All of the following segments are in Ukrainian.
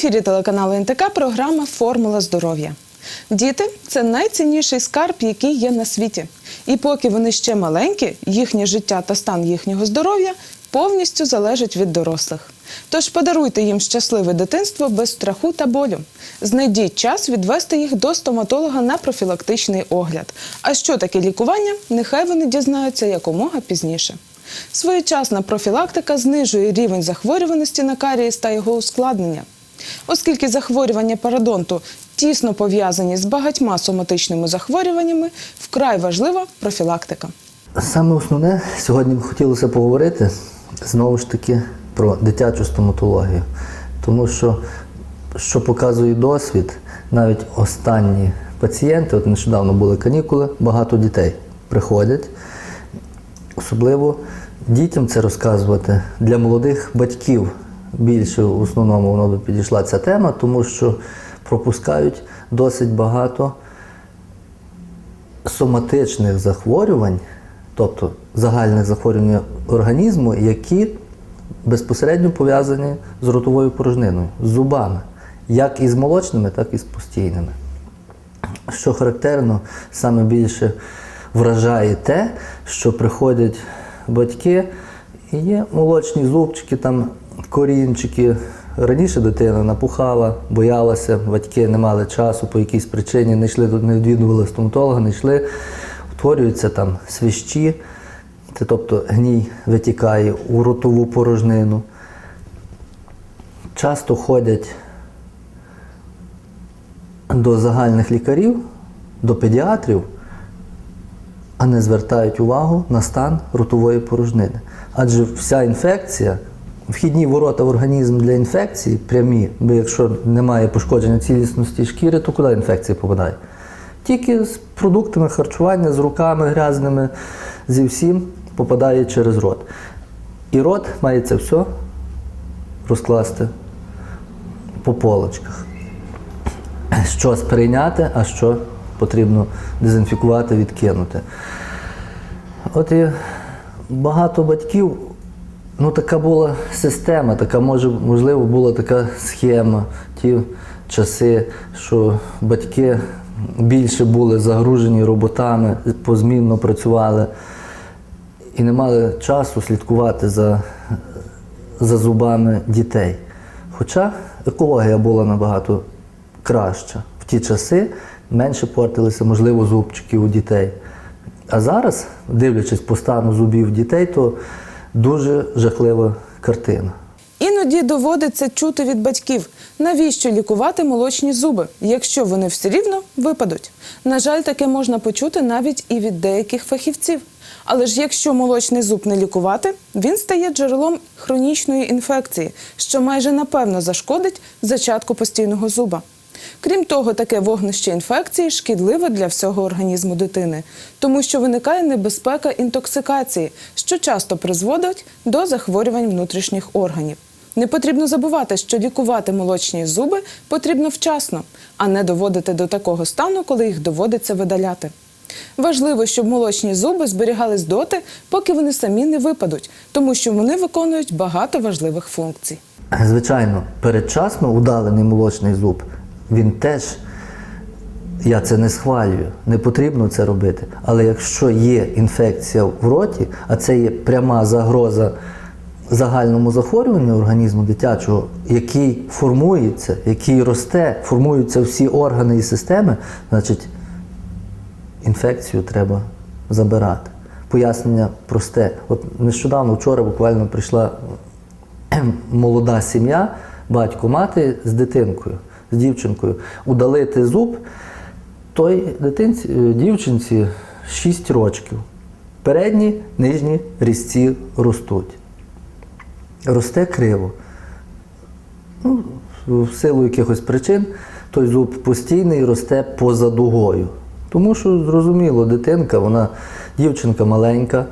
Ефірі телеканалу НТК програма Формула здоров'я. Діти це найцінніший скарб, який є на світі. І поки вони ще маленькі, їхнє життя та стан їхнього здоров'я повністю залежить від дорослих. Тож подаруйте їм щасливе дитинство без страху та болю. Знайдіть час відвести їх до стоматолога на профілактичний огляд. А що таке лікування, нехай вони дізнаються якомога пізніше. Своєчасна профілактика знижує рівень захворюваності на карієс та його ускладнення. Оскільки захворювання парадонту тісно пов'язані з багатьма соматичними захворюваннями, вкрай важлива профілактика. Саме основне сьогодні б хотілося поговорити знову ж таки про дитячу стоматологію. Тому що, що показує досвід, навіть останні пацієнти, от нещодавно були канікули, багато дітей приходять. Особливо дітям це розказувати для молодих батьків більше в основному воно би підійшла ця тема, тому що пропускають досить багато соматичних захворювань, тобто загальних захворювань організму, які безпосередньо пов'язані з ротовою порожниною, з зубами, як із молочними, так і з постійними. Що характерно, саме більше вражає те, що приходять батьки і є молочні зубчики, там корінчики. Раніше дитина напухала, боялася, батьки не мали часу по якійсь причині, не йшли не відвідували стоматолога, не йшли, утворюються там свищі, це тобто гній витікає у ротову порожнину. Часто ходять до загальних лікарів, до педіатрів, а не звертають увагу на стан ротової порожнини. Адже вся інфекція, вхідні ворота в організм для інфекції прямі, бо якщо немає пошкодження цілісності шкіри, то куди інфекція попадає? Тільки з продуктами харчування, з руками грязними, зі всім попадає через рот. І рот має це все розкласти по полочках що сприйняти, а що потрібно дезінфікувати, відкинути. От і багато батьків, ну така була система, така може, можливо, була така схема, ті часи, що батьки більше були загружені роботами, позмінно працювали і не мали часу слідкувати за, за зубами дітей. Хоча екологія була набагато краща. В ті часи менше портилися, можливо, зубчики у дітей. А зараз, дивлячись по стану зубів дітей, то дуже жахлива картина. Іноді доводиться чути від батьків, навіщо лікувати молочні зуби, якщо вони все рівно випадуть. На жаль, таке можна почути навіть і від деяких фахівців. Але ж якщо молочний зуб не лікувати, він стає джерелом хронічної інфекції, що майже напевно зашкодить зачатку постійного зуба. Крім того, таке вогнище інфекції шкідливе для всього організму дитини, тому що виникає небезпека інтоксикації, що часто призводить до захворювань внутрішніх органів. Не потрібно забувати, що лікувати молочні зуби потрібно вчасно, а не доводити до такого стану, коли їх доводиться видаляти. Важливо, щоб молочні зуби зберігались доти, поки вони самі не випадуть, тому що вони виконують багато важливих функцій. Звичайно, передчасно удалений молочний зуб, він теж, я це не схвалюю, не потрібно це робити. Але якщо є інфекція в роті, а це є пряма загроза загальному захворюванню організму дитячого, який формується, який росте, формуються всі органи і системи, значить інфекцію треба забирати. Пояснення просте. От нещодавно, вчора буквально прийшла молода сім'я, батько, мати з дитинкою, з дівчинкою, удалити зуб той дитинці, е, дівчинці 6 рочків. Передні, нижні різці ростуть. Росте криво. Ну, в силу якихось причин той зуб постійний росте поза дугою. Тому що, зрозуміло, дитинка, вона дівчинка маленька,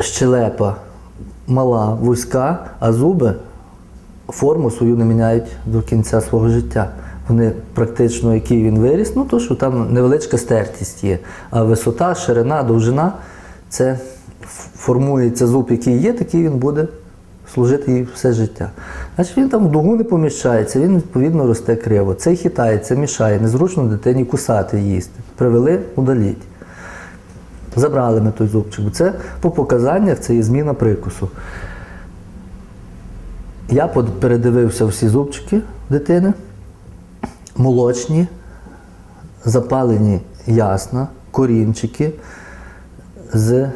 щелепа мала, вузька, а зуби форму свою не міняють до кінця свого життя. Вони практично, який він виріс, ну то що там невеличка стертість є. А висота, ширина, довжина це формується зуб, який є, такий він буде служити їй все життя. Значить він там в дугу не поміщається, він відповідно росте криво. Цей хитається, мішає, незручно дитині кусати їсти. Привели, удаліть. Забрали ми той зубчик. Бо Це по показаннях це є зміна прикусу. Я передивився всі зубчики дитини, молочні, запалені ясна, корінчики з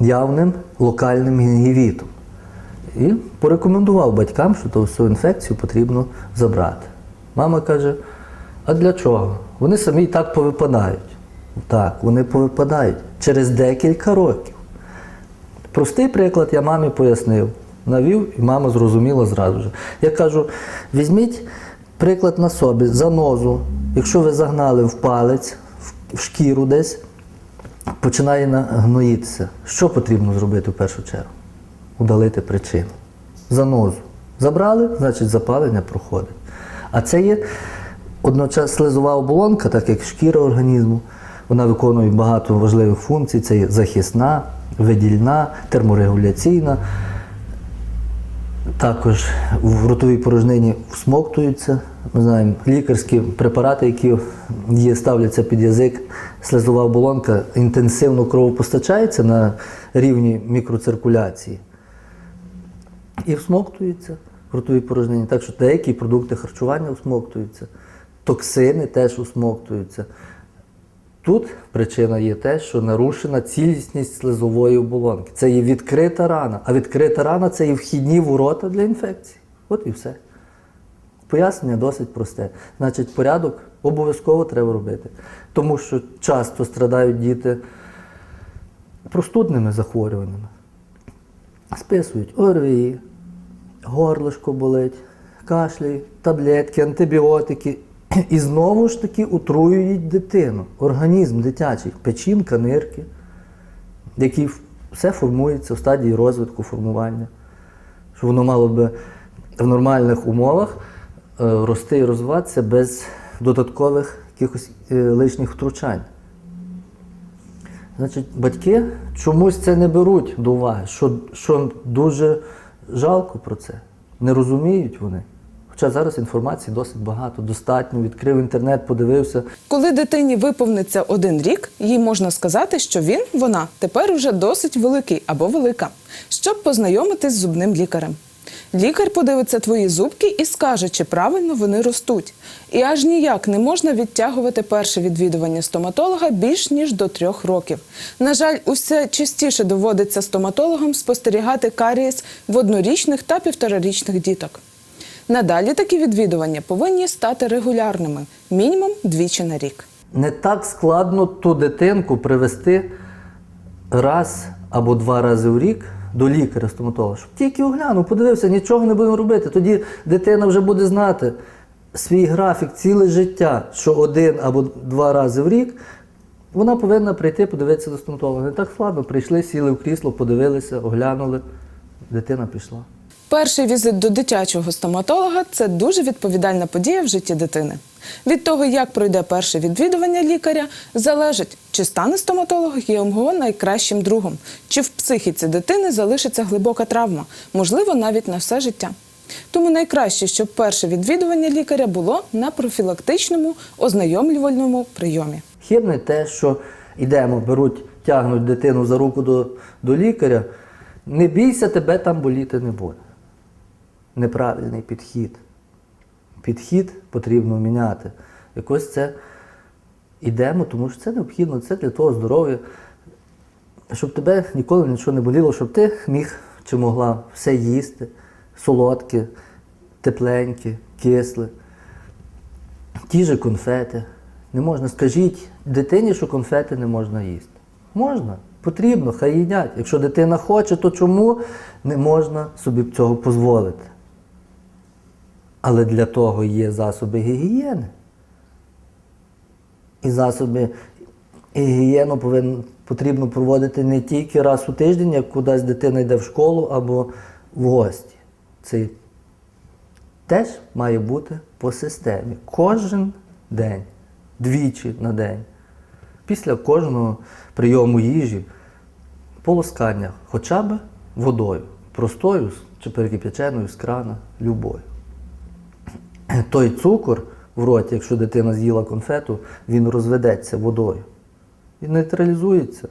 явним локальним гінгівітом. І порекомендував батькам, що ту всю інфекцію потрібно забрати. Мама каже: а для чого? Вони самі і так повипадають. Так, вони повипадають через декілька років. Простий приклад я мамі пояснив, навів, і мама зрозуміла зразу ж. Я кажу: візьміть приклад на собі, занозу. Якщо ви загнали в палець, в- шкіру десь, починає на- гноїтися. Що потрібно зробити в першу чергу? Удалити причину. Занозу. Забрали, значить запалення проходить. А це є одночас слизова оболонка, так як шкіра організму. Вона виконує багато важливих функцій. Це є захисна, видільна, терморегуляційна. Також в ротовій порожнині всмоктуються. Ми знаємо, лікарські препарати, які є, ставляться під язик, слизова оболонка інтенсивно кровопостачається на рівні мікроциркуляції і всмоктується в ротовій порожнині. Так що деякі продукти харчування всмоктуються, токсини теж усмоктуються. Тут причина є те, що нарушена цілісність слизової оболонки. Це є відкрита рана. А відкрита рана це є вхідні ворота для інфекції. От і все. Пояснення досить просте. Значить, порядок обов'язково треба робити. Тому що часто страдають діти простудними захворюваннями. Списують ОРВІ, горлишко болить, кашлі, таблетки, антибіотики. І знову ж таки утруюють дитину, організм дитячий, печінка, нирки, які все формується в стадії розвитку формування. Що воно мало би в нормальних умовах е, рости і розвиватися без додаткових якихось е, лишніх втручань. Значить, батьки чомусь це не беруть до уваги, що, що дуже жалко про це. Не розуміють вони. Хоча зараз інформації досить багато, достатньо. Відкрив інтернет, подивився. Коли дитині виповниться один рік, їй можна сказати, що він, вона тепер уже досить великий або велика, щоб познайомитись з зубним лікарем. Лікар подивиться твої зубки і скаже, чи правильно вони ростуть. І аж ніяк не можна відтягувати перше відвідування стоматолога більш ніж до трьох років. На жаль, усе частіше доводиться стоматологам спостерігати карієс в однорічних та півторарічних діток. Надалі такі відвідування повинні стати регулярними, мінімум двічі на рік. Не так складно ту дитинку привести раз або два рази в рік до лікаря стоматолога, щоб тільки оглянув, подивився, нічого не будемо робити. Тоді дитина вже буде знати свій графік, ціле життя, що один або два рази в рік. Вона повинна прийти подивитися до стоматолога. Не так складно. Прийшли, сіли в крісло, подивилися, оглянули. Дитина пішла. Перший візит до дитячого стоматолога це дуже відповідальна подія в житті дитини. Від того, як пройде перше відвідування лікаря, залежить, чи стане стоматолог його найкращим другом, чи в психіці дитини залишиться глибока травма, можливо, навіть на все життя. Тому найкраще, щоб перше відвідування лікаря було на профілактичному ознайомлювальному прийомі. Хибне те, що йдемо, беруть, тягнуть дитину за руку до, до лікаря. Не бійся, тебе там боліти не буде. Неправильний підхід. Підхід потрібно міняти. Якось це йдемо, тому що це необхідно, це для того здоров'я, щоб тебе ніколи нічого не боліло, щоб ти міг чи могла все їсти, солодке, тепленьке, кисле. Ті же конфети. Не можна. Скажіть дитині, що конфети не можна їсти. Можна, потрібно, хай їдять. Якщо дитина хоче, то чому не можна собі цього дозволити? Але для того є засоби гігієни. І засоби гігієну повинен, потрібно проводити не тільки раз у тиждень, як кудись дитина йде в школу або в гості. Це теж має бути по системі. Кожен день, двічі на день. Після кожного прийому їжі полоскання хоча б водою. простою чи перекип'яченою з крана, любою. Той цукор в роті, якщо дитина з'їла конфету, він розведеться водою. І нейтралізується.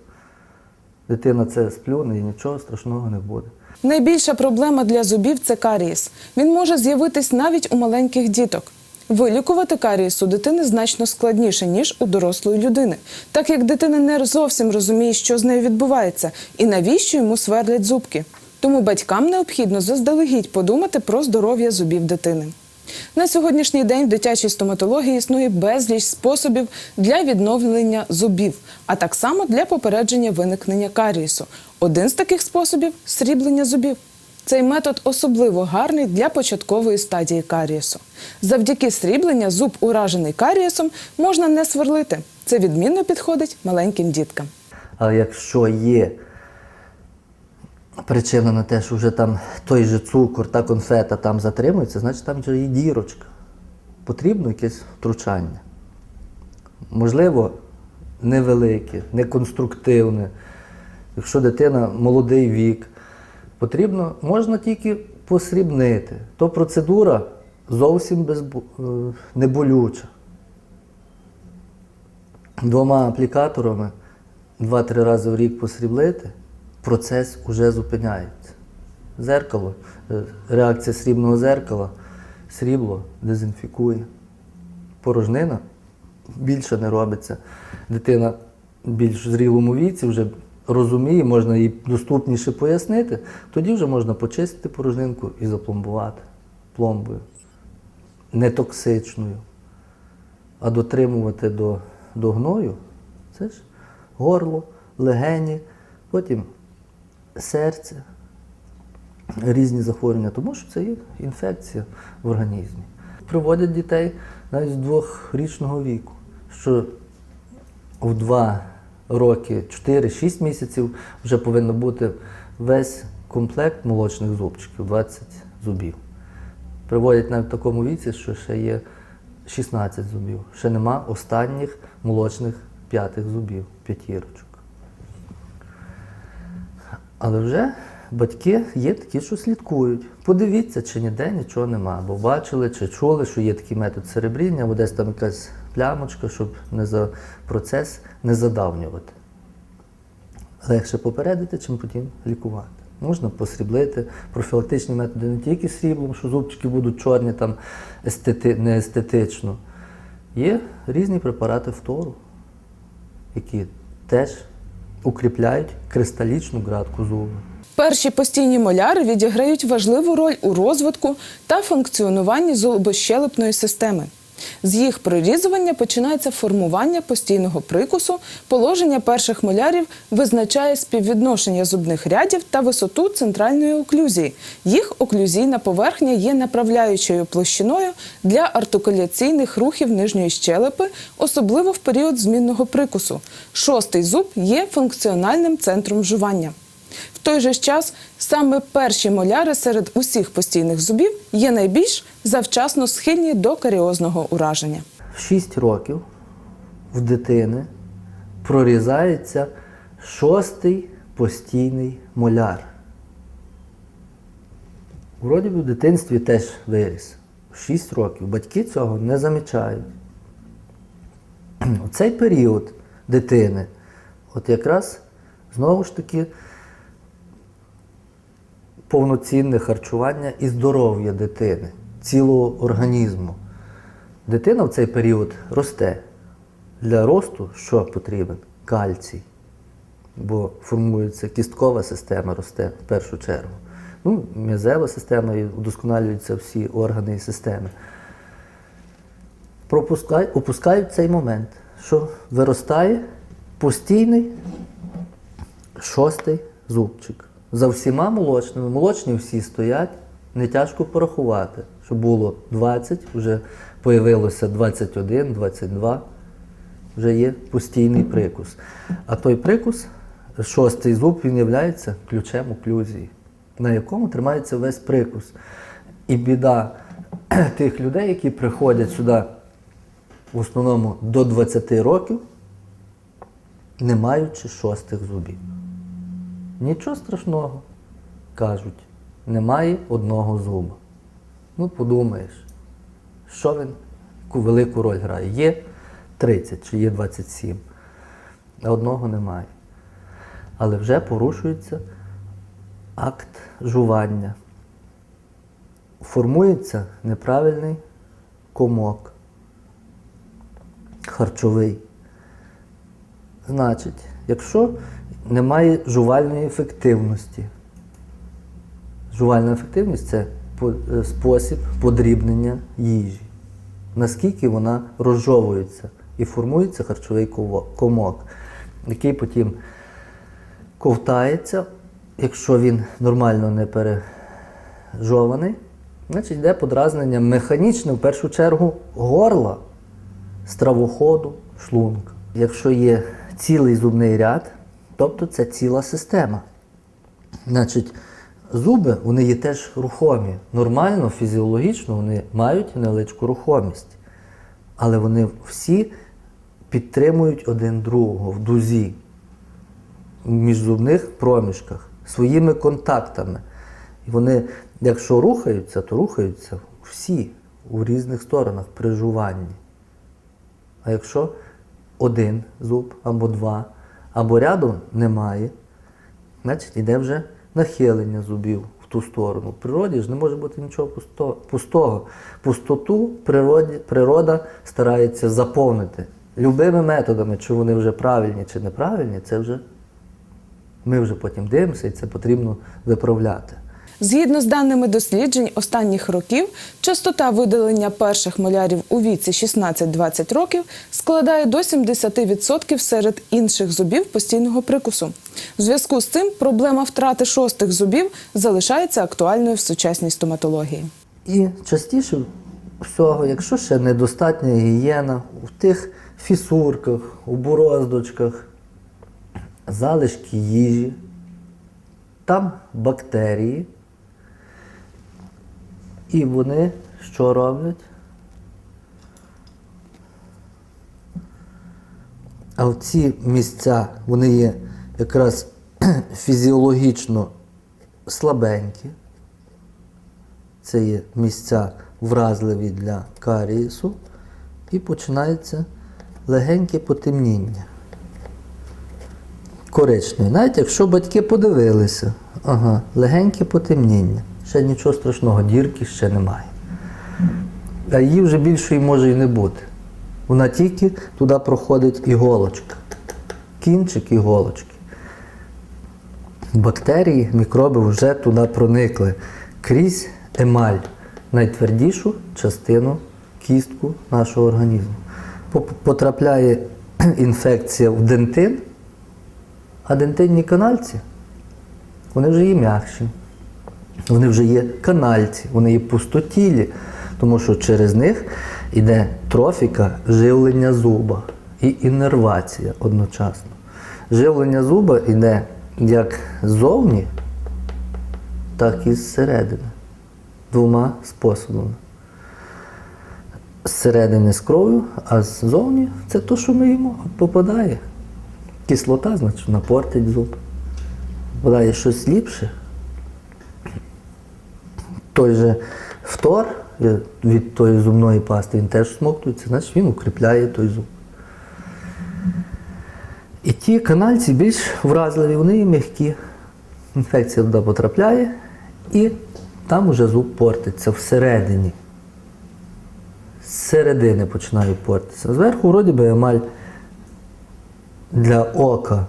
Дитина це сплюне і нічого страшного не буде. Найбільша проблема для зубів це карієс. Він може з'явитись навіть у маленьких діток. Вилікувати карієс у дитини значно складніше, ніж у дорослої людини, так як дитина не зовсім розуміє, що з нею відбувається, і навіщо йому сверлять зубки. Тому батькам необхідно заздалегідь подумати про здоров'я зубів дитини. На сьогоднішній день в дитячій стоматології існує безліч способів для відновлення зубів, а так само для попередження виникнення карієсу. Один з таких способів сріблення зубів. Цей метод особливо гарний для початкової стадії карієсу. Завдяки срібленню зуб, уражений карієсом, можна не сверлити. Це відмінно підходить маленьким діткам. Але якщо є причина на те, що вже там той же цукор та конфета там затримується, значить там вже є дірочка. Потрібно якесь втручання. Можливо, невелике, неконструктивне. Якщо дитина молодий вік, потрібно, можна тільки посрібнити. То процедура зовсім е, неболюча. Двома аплікаторами два-три рази в рік посріблити, процес уже зупиняється. Зеркало, е, реакція срібного зеркала, срібло дезінфікує. Порожнина більше не робиться. Дитина в більш зрілому віці вже розуміє, можна їй доступніше пояснити, тоді вже можна почистити порожнинку і запломбувати пломбою. Не токсичною а дотримувати до, до гною, це ж горло, легені, потім серце, різні захворювання, тому що це є інфекція в організмі. Приводять дітей навіть з двохрічного віку, що в два роки, 4-6 місяців вже повинно бути весь комплект молочних зубчиків, 20 зубів. Приводять навіть в такому віці, що ще є 16 зубів. Ще нема останніх молочних п'ятих зубів, п'ятірочок. Але вже батьки є такі, що слідкують. Подивіться, чи ніде нічого нема. Бо бачили чи чули, що є такий метод серебріння, або десь там якась плямочка, щоб не за процес не задавнювати. Легше попередити, чим потім лікувати. Можна посріблити профілактичні методи не тільки сріблом, що зубчики будуть чорні там естети, не естетично. Є різні препарати фтору, які теж укріпляють кристалічну градку зубу. Перші постійні моляри відіграють важливу роль у розвитку та функціонуванні зубощелепної системи. З їх прорізування починається формування постійного прикусу. Положення перших молярів визначає співвідношення зубних рядів та висоту центральної оклюзії. Їх оклюзійна поверхня є направляючою площиною для артикуляційних рухів нижньої щелепи, особливо в період змінного прикусу. Шостий зуб є функціональним центром жування. В той же час саме перші моляри серед усіх постійних зубів є найбільш завчасно схильні до каріозного ураження. В 6 років в дитини прорізається шостий постійний моляр. Вроді в дитинстві теж виріс. В 6 років. Батьки цього не замічають. У цей період дитини, от якраз знову ж таки повноцінне харчування і здоров'я дитини, цілого організму. Дитина в цей період росте. Для росту що потрібен? Кальцій. Бо формується кісткова система, росте в першу чергу. Ну, м'язева система і удосконалюються всі органи і системи. Пропускай, опускають цей момент, що виростає постійний шостий зубчик. За всіма молочними. Молочні всі стоять, не тяжко порахувати, що було 20, вже появилося 21, 22, вже є постійний прикус. А той прикус, шостий зуб, він є ключем оклюзії, на якому тримається весь прикус. І біда тих людей, які приходять сюди в основному до 20 років, не маючи шостих зубів. Нічого страшного, кажуть немає одного зуба. Ну, подумаєш, що він, яку велику роль грає? Є 30 чи є 27, а одного немає. Але вже порушується акт жування. Формується неправильний комок харчовий. Значить, якщо немає жувальної ефективності, жувальна ефективність це е, спосіб подрібнення їжі, наскільки вона розжовується і формується харчовий комок, який потім ковтається, якщо він нормально не пережований, значить йде подразнення механічне, в першу чергу, горла, стравоходу, шлунка. Якщо є цілий зубний ряд, тобто це ціла система. Значить, зуби вони є теж рухомі. Нормально, фізіологічно вони мають невеличку рухомість. Але вони всі підтримують один другого в дузі, в міжзубних проміжках, своїми контактами. І вони, якщо рухаються, то рухаються всі у різних сторонах при жуванні. А якщо один зуб або два, або рядом немає, значить йде вже нахилення зубів в ту сторону. В природі ж не може бути нічого пустого. Пустоту природі, природа старається заповнити. Любими методами, чи вони вже правильні чи неправильні, це вже ми вже потім дивимося, і це потрібно виправляти. Згідно з даними досліджень останніх років, частота видалення перших молярів у віці 16-20 років складає до 70% серед інших зубів постійного прикусу. В зв'язку з цим проблема втрати шостих зубів залишається актуальною в сучасній стоматології. І частіше всього, якщо ще недостатня гігієна, в тих фісурках, у бороздочках, залишки їжі, там бактерії, і вони що роблять? А в ці місця вони є якраз фізіологічно слабенькі. Це є місця вразливі для карієсу, і починається легеньке потемніння. Коричневий. Навіть якщо батьки подивилися, ага, легеньке потемніння. Ще нічого страшного, дірки ще немає. А її вже більшої може і не бути. Вона тільки туди проходить іголочка. Кінчик іголочки. Бактерії, мікроби вже туди проникли крізь емаль, найтвердішу частину кістку нашого організму. Потрапляє інфекція в дентин, а дентинні канальці вони вже є м'якші. Вони вже є канальці, вони є пустотілі, тому що через них йде трофіка живлення зуба і іннервація одночасно. Живлення зуба йде як ззовні, так і зсередини. Двома способами. Зсередини з кров'ю, а ззовні це те, що ми їмо, попадає. Кислота, значить, напортить зуб. Попадає щось ліпше, той же фтор е, від тої зубної пасти, він теж смоктується, значить він укріпляє той зуб. І ті канальці більш вразливі, вони м'які. Інфекція туди потрапляє, і там уже зуб портиться всередині. З середини починає портитися. Зверху, вроді би, емаль для ока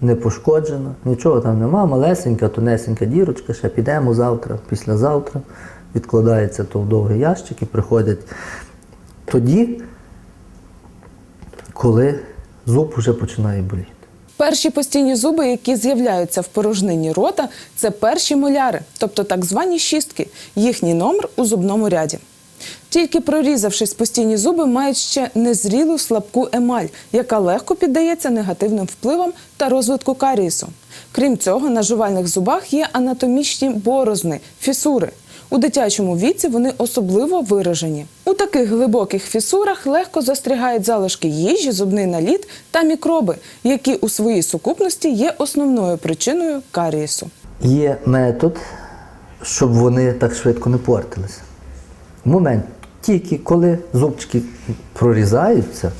не пошкоджена, нічого там нема, малесенька, тонесенька дірочка, ще підемо завтра, післязавтра, відкладається то в довгий ящик і приходять тоді, коли зуб вже починає боліти. Перші постійні зуби, які з'являються в порожнині рота, це перші моляри, тобто так звані шістки, їхній номер у зубному ряді. Тільки прорізавшись постійні зуби, мають ще незрілу слабку емаль, яка легко піддається негативним впливам та розвитку карієсу. Крім цього, на жувальних зубах є анатомічні борозни, фісури. У дитячому віці вони особливо виражені. У таких глибоких фісурах легко застрягають залишки їжі, зубний наліт та мікроби, які у своїй сукупності є основною причиною карієсу. Є метод щоб вони так швидко не портилися. Момент, тільки коли зубчики прорізаються,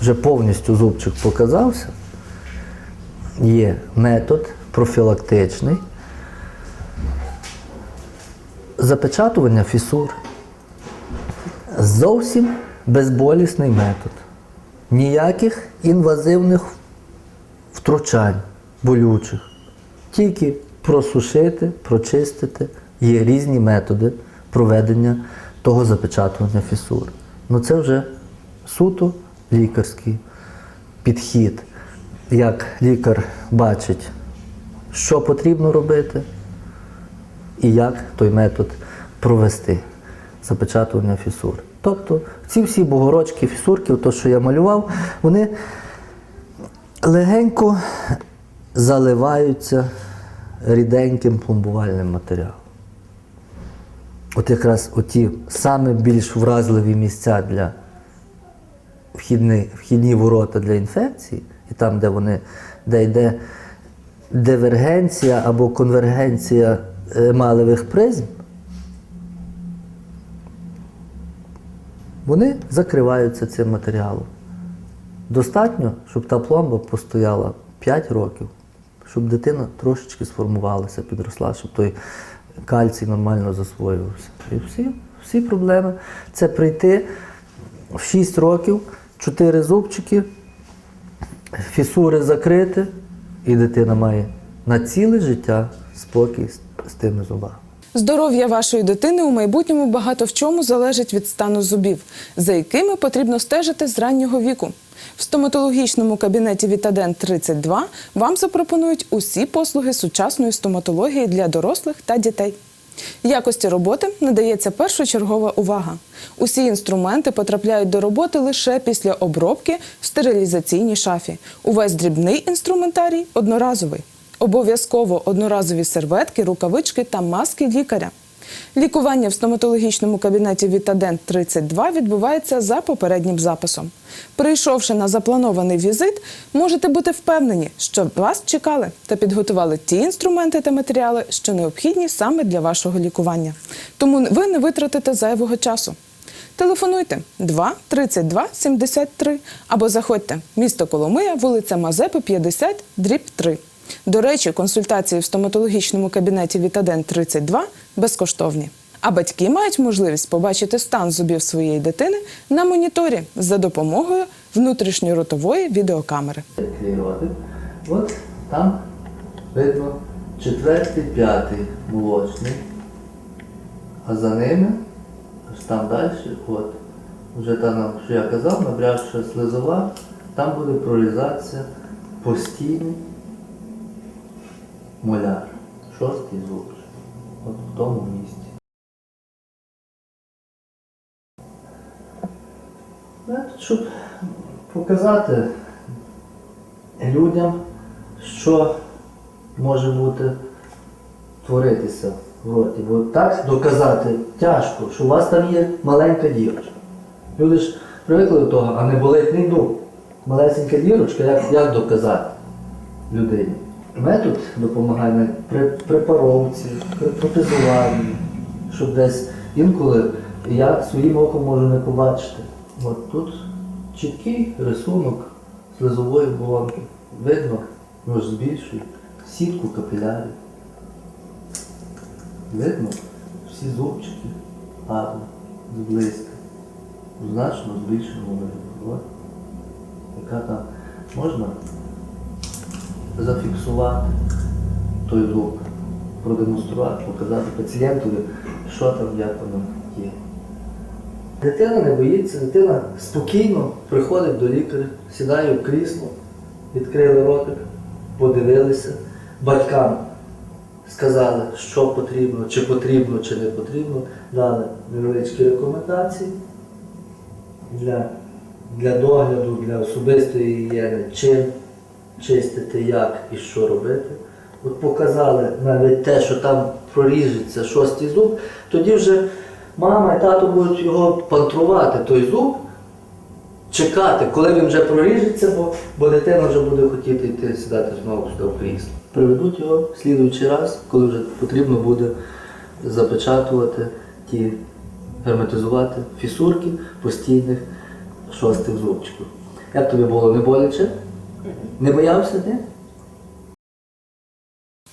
вже повністю зубчик показався, є метод профілактичний запечатування фісур. Зовсім безболісний метод. Ніяких інвазивних втручань болючих. Тільки просушити, прочистити. Є різні методи проведення того запечатування фісур. Ну це вже суто лікарський підхід. Як лікар бачить, що потрібно робити, і як той метод провести запечатування фісур. Тобто ці всі бугорочки, фісурки, то, що я малював, вони легенько заливаються ріденьким пломбувальним матеріалом. От якраз оті саме більш вразливі місця для вхідні, вхідні ворота для інфекції, і там, де вони, де йде дивергенція або конвергенція емалевих призм, вони закриваються цим матеріалом. Достатньо, щоб та пломба постояла 5 років, щоб дитина трошечки сформувалася, підросла, щоб той кальцій нормально засвоювався. І всі, всі проблеми. Це прийти в 6 років, 4 зубчики, фісури закрити, і дитина має на ціле життя спокій з, тими зубами. Здоров'я вашої дитини у майбутньому багато в чому залежить від стану зубів, за якими потрібно стежити з раннього віку. В стоматологічному кабінеті Вітадент 32 вам запропонують усі послуги сучасної стоматології для дорослих та дітей. Якості роботи надається першочергова увага. Усі інструменти потрапляють до роботи лише після обробки в стерилізаційній шафі. Увесь дрібний інструментарій одноразовий. Обов'язково одноразові серветки, рукавички та маски лікаря. Лікування в стоматологічному кабінеті Вітадент 32 відбувається за попереднім записом. Прийшовши на запланований візит, можете бути впевнені, що вас чекали та підготували ті інструменти та матеріали, що необхідні саме для вашого лікування. Тому ви не витратите зайвого часу. Телефонуйте 2 32 73 або заходьте місто Коломия, вулиця Мазепи, 50, дріб 3. До речі, консультації в стоматологічному кабінеті Вітадент 32 безкоштовні. А батьки мають можливість побачити стан зубів своєї дитини на моніторі за допомогою внутрішньоротової відеокамери. От там видно четвертий, п'ятий молочний. А за ними, аж там далі, от, вже там, що я казав, набрявши слизова, там буде прорізатися постійний моляр. Шостий зуб. От в тому місці. Щоб показати людям, що може бути творитися в роті. Бо так доказати тяжко, що у вас там є маленька дірочка. Люди ж привикли до того, а не болить не йду. Малесенька дірочка, як, як доказати людині? Метод допомагає на при препаровці, при протезуванні, щоб десь інколи я своїм оком можу не побачити. От тут чіткий рисунок слизової оболонки. Видно, ну ж збільшує сітку капілярів. Видно всі зубчики гарно, зблизька. Значно збільшеному вигляді. Яка там можна зафіксувати той зуб, продемонструвати, показати пацієнтові, що там, як воно є. Дитина не боїться, дитина спокійно приходить до лікаря, сідає в крісло, відкрили ротик, подивилися, батькам сказали, що потрібно, чи потрібно, чи не потрібно, дали невеличкі рекомендації для, для догляду, для особистої гігієни, чим чистити, як і що робити. От показали навіть те, що там проріжеться шостий зуб, тоді вже мама і тато будуть його пантрувати, той зуб, чекати, коли він вже проріжеться, бо, бо дитина вже буде хотіти йти сідати знову сюди в крісло. Приведуть його в слідуючий раз, коли вже потрібно буде запечатувати ті, герметизувати фісурки постійних шостих зубчиків. Як тобі було не боляче? Не боявся ти?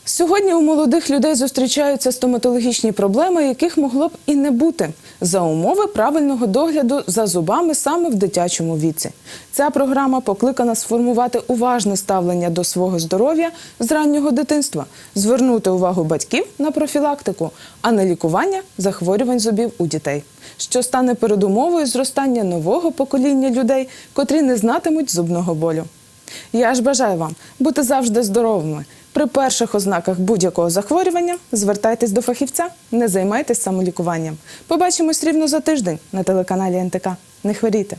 Сьогодні у молодих людей зустрічаються стоматологічні проблеми, яких могло б і не бути за умови правильного догляду за зубами саме в дитячому віці. Ця програма покликана сформувати уважне ставлення до свого здоров'я з раннього дитинства, звернути увагу батьків на профілактику, а не лікування захворювань зубів у дітей, що стане передумовою зростання нового покоління людей, котрі не знатимуть зубного болю. Я ж бажаю вам бути завжди здоровими. При перших ознаках будь-якого захворювання звертайтесь до фахівця, не займайтесь самолікуванням. Побачимось рівно за тиждень на телеканалі НТК. Не хворійте.